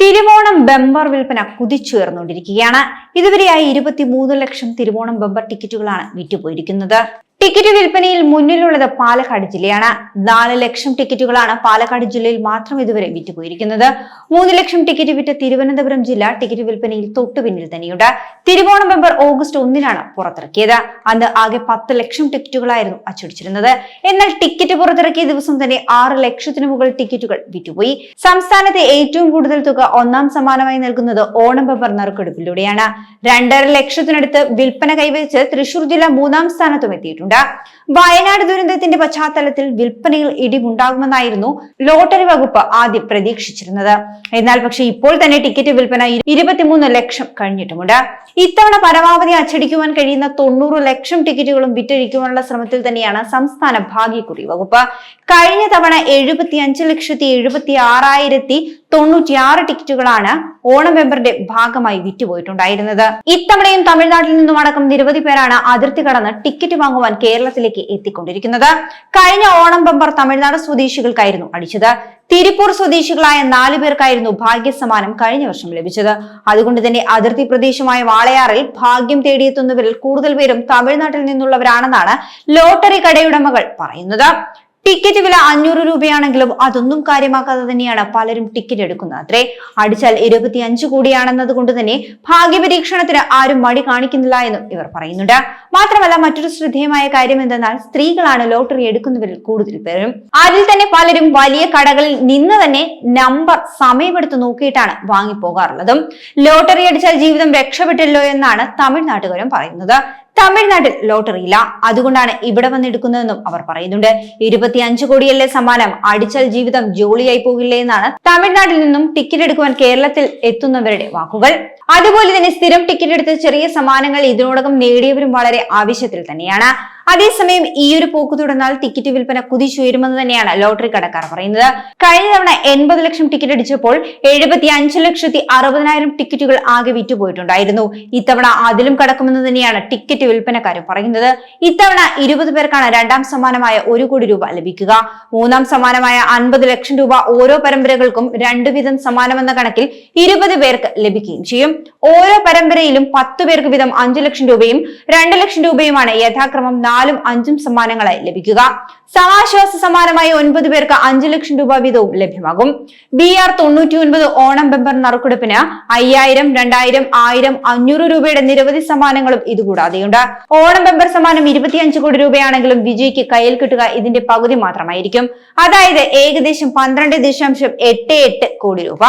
Thiruvonam bumper വിൽപ്പന കുതിച്ചുയർന്നുകൊണ്ടിരിക്കുകയാണ്. ഇതുവരെയായി ഇരുപത്തിമൂന്ന് ലക്ഷം തിരുവോണം ബെമ്പർ ടിക്കറ്റുകളാണ് വിറ്റുപോയിരിക്കുന്നത്. ടിക്കറ്റ് വിൽപ്പനയിൽ മുന്നിലുള്ളത് പാലക്കാട് ജില്ലയാണ്. നാല് ലക്ഷം ടിക്കറ്റുകളാണ് പാലക്കാട് ജില്ലയിൽ മാത്രം ഇതുവരെ വിറ്റുപോയിരിക്കുന്നത്. മൂന്ന് ലക്ഷം ടിക്കറ്റ് വിറ്റ തിരുവനന്തപുരം ജില്ല ടിക്കറ്റ് വിൽപ്പനയിൽ തൊട്ടു പിന്നിൽ തന്നെയുണ്ട്. തിരുവോണം മെമ്പർ ഓഗസ്റ്റ് ഒന്നിനാണ് പുറത്തിറക്കിയത്. അന്ന് ആകെ പത്ത് ലക്ഷം ടിക്കറ്റുകളായിരുന്നു അച്ചടിച്ചിരുന്നത്. എന്നാൽ ടിക്കറ്റ് പുറത്തിറക്കിയ ദിവസം തന്നെ ആറ് ലക്ഷത്തിന് മുകളിൽ ടിക്കറ്റുകൾ വിറ്റുപോയി. സംസ്ഥാനത്തെ ഏറ്റവും കൂടുതൽ തുക ഒന്നാം സമ്മാനമായി നൽകുന്നത് ഓണം മെമ്പർ നറുക്കെടുപ്പിലൂടെയാണ്. രണ്ടര ലക്ഷത്തിനടുത്ത് വിൽപ്പന കൈവരിച്ച് തൃശൂർ ജില്ല മൂന്നാം സ്ഥാനത്തും എത്തിയിട്ടുണ്ട്. വയനാട് ദുരന്തത്തിന്റെ പശ്ചാത്തലത്തിൽ വിൽപ്പനയിൽ ഇടിവുണ്ടാകുമെന്നായിരുന്നു ലോട്ടറി വകുപ്പ് ആദ്യം പ്രതീക്ഷിച്ചിരുന്നത്. എന്നാൽ പക്ഷേ ഇപ്പോൾ തന്നെ ടിക്കറ്റ് വിൽപ്പന ഇരുപത്തിമൂന്ന് ലക്ഷം കഴിഞ്ഞിട്ടുമുണ്ട്. ഇത്തവണ പരമാവധി അച്ചടിക്കുവാൻ കഴിയുന്ന തൊണ്ണൂറ് ലക്ഷം ടിക്കറ്റുകളും വിറ്റഴിക്കുവാനുള്ള ശ്രമത്തിൽ തന്നെയാണ് സംസ്ഥാന ഭാഗ്യക്കുറി വകുപ്പ്. കഴിഞ്ഞ തവണ എഴുപത്തി അഞ്ച് ലക്ഷത്തി എഴുപത്തി ആറായിരത്തി തൊണ്ണൂറ്റിയാറ് ടിക്കറ്റുകളാണ് ഓണം മെമ്പറിന്റെ ഭാഗമായി വിറ്റുപോയിട്ടുണ്ടായിരുന്നത്. ഇത്തവണയും തമിഴ്നാട്ടിൽ നിന്നും അടക്കം നിരവധി പേരാണ് അതിർത്തി കടന്ന് ടിക്കറ്റ് വാങ്ങുവാൻ കേരളത്തിലേക്ക് എത്തിക്കൊണ്ടിരിക്കുന്നത്. കഴിഞ്ഞ ഓണം ബമ്പർ തമിഴ്നാട് സ്വദേശികൾക്കായിരുന്നു അടിച്ചത്. തിരുപ്പൂർ സ്വദേശികളായ നാലു പേർക്കായിരുന്നു ഭാഗ്യസമ്മാനം കഴിഞ്ഞ വർഷം ലഭിച്ചത്. അതുകൊണ്ട് തന്നെ അതിർത്തി പ്രദേശമായ വാളയാറിൽ ഭാഗ്യം തേടിയെത്തുന്നവരിൽ കൂടുതൽ പേരും തമിഴ്നാട്ടിൽ നിന്നുള്ളവരാണെന്നാണ് ലോട്ടറി കടയുടമകൾ പറയുന്നത്. ടിക്കറ്റ് വില അഞ്ഞൂറ് രൂപയാണെങ്കിലും അതൊന്നും കാര്യമാക്കാതെ തന്നെയാണ് പലരും ടിക്കറ്റ് എടുക്കുന്നത്. അത്രേ അടിച്ചാൽ ഇരുപത്തി അഞ്ച് കോടിയാണെന്നത് കൊണ്ട് തന്നെ ഭാഗ്യപരീക്ഷണത്തിന് ആരും മടി കാണിക്കുന്നില്ല എന്നും ഇവർ പറയുന്നുണ്ട്. മാത്രമല്ല മറ്റൊരു ശ്രദ്ധേയമായ കാര്യം എന്തെന്നാൽ സ്ത്രീകളാണ് ലോട്ടറി എടുക്കുന്നവരിൽ കൂടുതൽ പേരും. അതിൽ തന്നെ പലരും വലിയ കടകളിൽ നിന്ന് തന്നെ നമ്പർ സമയമെടുത്ത് നോക്കിയിട്ടാണ് വാങ്ങിപ്പോകാറുള്ളതും. ലോട്ടറി അടിച്ചാൽ ജീവിതം രക്ഷപ്പെട്ടല്ലോ എന്നാണ് തമിഴ്നാട്ടുകാരും പറയുന്നത്. തമിഴ്നാട്ടിൽ ലോട്ടറി ഇല്ല അതുകൊണ്ടാണ് ഇവിടെ വന്നെടുക്കുന്നതെന്നും അവർ പറയുന്നുണ്ട്. ഇരുപത്തിയഞ്ച് കോടിയല്ലേ സമ്മാനം. അടിച്ചാൽ ജീവിതം ജോളിയായി പോകില്ലേ എന്നാണ് തമിഴ്നാട്ടിൽ നിന്നും ടിക്കറ്റ് എടുക്കുവാൻ കേരളത്തിൽ എത്തുന്നവരുടെ വാക്കുകൾ. അതുപോലെ തന്നെ സ്ഥിരം ടിക്കറ്റ് എടുത്ത് ചെറിയ സമ്മാനങ്ങൾ ഇതിനോടകം നേടിയവരും വളരെ ആവശ്യത്തിൽ തന്നെയാണ്. അതേസമയം ഈ ഒരു പോക്ക് തുടർന്നാൽ ടിക്കറ്റ് വിൽപ്പന കുതിച്ചുയരുമെന്ന് തന്നെയാണ് ലോട്ടറി കടക്കാർ പറയുന്നത്. കഴിഞ്ഞ തവണ എൺപത് ലക്ഷം ടിക്കറ്റ് അടിച്ചപ്പോൾ എഴുപത്തി അഞ്ച് ലക്ഷത്തി അറുപതിനായിരം ടിക്കറ്റുകൾ ആകെ വിറ്റുപോയിട്ടുണ്ടായിരുന്നു. ഇത്തവണ അതിലും കടക്കുമെന്ന് തന്നെയാണ് ടിക്കറ്റ് വിൽപ്പനക്കാരും പറയുന്നത്. ഇത്തവണ ഇരുപത് പേർക്കാണ് രണ്ടാം സമ്മാനമായ ഒരു കോടി രൂപ ലഭിക്കുക. മൂന്നാം സമ്മാനമായ അൻപത് ലക്ഷം രൂപ ഓരോ പരമ്പരകൾക്കും രണ്ടു വീതം സമ്മാനമെന്ന കണക്കിൽ ഇരുപത് പേർക്ക് ലഭിക്കുകയും ചെയ്യും. ഓരോ പരമ്പരയിലും പത്ത് പേർക്ക് വീതം അഞ്ചു ലക്ഷം രൂപയും രണ്ട് ലക്ഷം രൂപയുമാണ് യഥാക്രമം നാലും അഞ്ചും സമ്മാനങ്ങളായി ലഭിക്കുക. സമാശ്വാസ സമ്മാനമായി ഒൻപത് പേർക്ക് അഞ്ചു ലക്ഷം രൂപ വീതവും ലഭ്യമാകും. ബി ആർ തൊണ്ണൂറ്റി ഒൻപത് ഓണം ബെമ്പർ നറുക്കെടുപ്പിന് അയ്യായിരം രണ്ടായിരം ആയിരം അഞ്ഞൂറ് രൂപയുടെ നിരവധി സമ്മാനങ്ങളും ഇതുകൂടാതെയുണ്ട്. ഓണം ബെമ്പർ സമ്മാനം ഇരുപത്തിയഞ്ച് കോടി രൂപയാണെങ്കിലും വിജയ്ക്ക് കയ്യിൽ കിട്ടുക ഇതിന്റെ പകുതി മാത്രമായിരിക്കും. അതായത് ഏകദേശം പന്ത്രണ്ട് ദശാംശം എട്ട് എട്ട് കോടി രൂപ.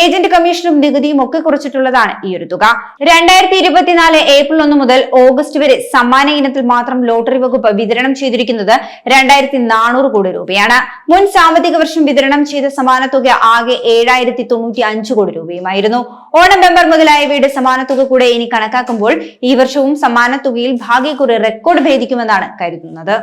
ഏജന്റ് കമ്മീഷനും നികുതിയും ഒക്കെ കുറച്ചിട്ടുള്ളതാണ് ഈ ഒരു തുക. രണ്ടായിരത്തി ഇരുപത്തിനാല് ഏപ്രിൽ ഒന്ന് മുതൽ ഓഗസ്റ്റ് വരെ സമ്മാന ഇനത്തിൽ മാത്രം ലോട്ടറി വകുപ്പ് വിതരണം ചെയ്തിരിക്കുന്നത് രണ്ടായിരത്തി നാനൂറ് കോടി രൂപയാണ്. മുൻ സാമ്പത്തിക വർഷം വിതരണം ചെയ്ത സമാന തുക ആകെ ഏഴായിരത്തി തൊണ്ണൂറ്റി അഞ്ച് കോടി രൂപയുമായിരുന്നു. ഓണം മെമ്പർ മുതലായവയുടെ സമാന തുക കൂടെ ഇനി കണക്കാക്കുമ്പോൾ ഈ വർഷവും സമാന തുകയിൽ ഭാഗ്യക്കുറി റെക്കോർഡ് ഭേദിക്കുമെന്നാണ് കരുതുന്നത്.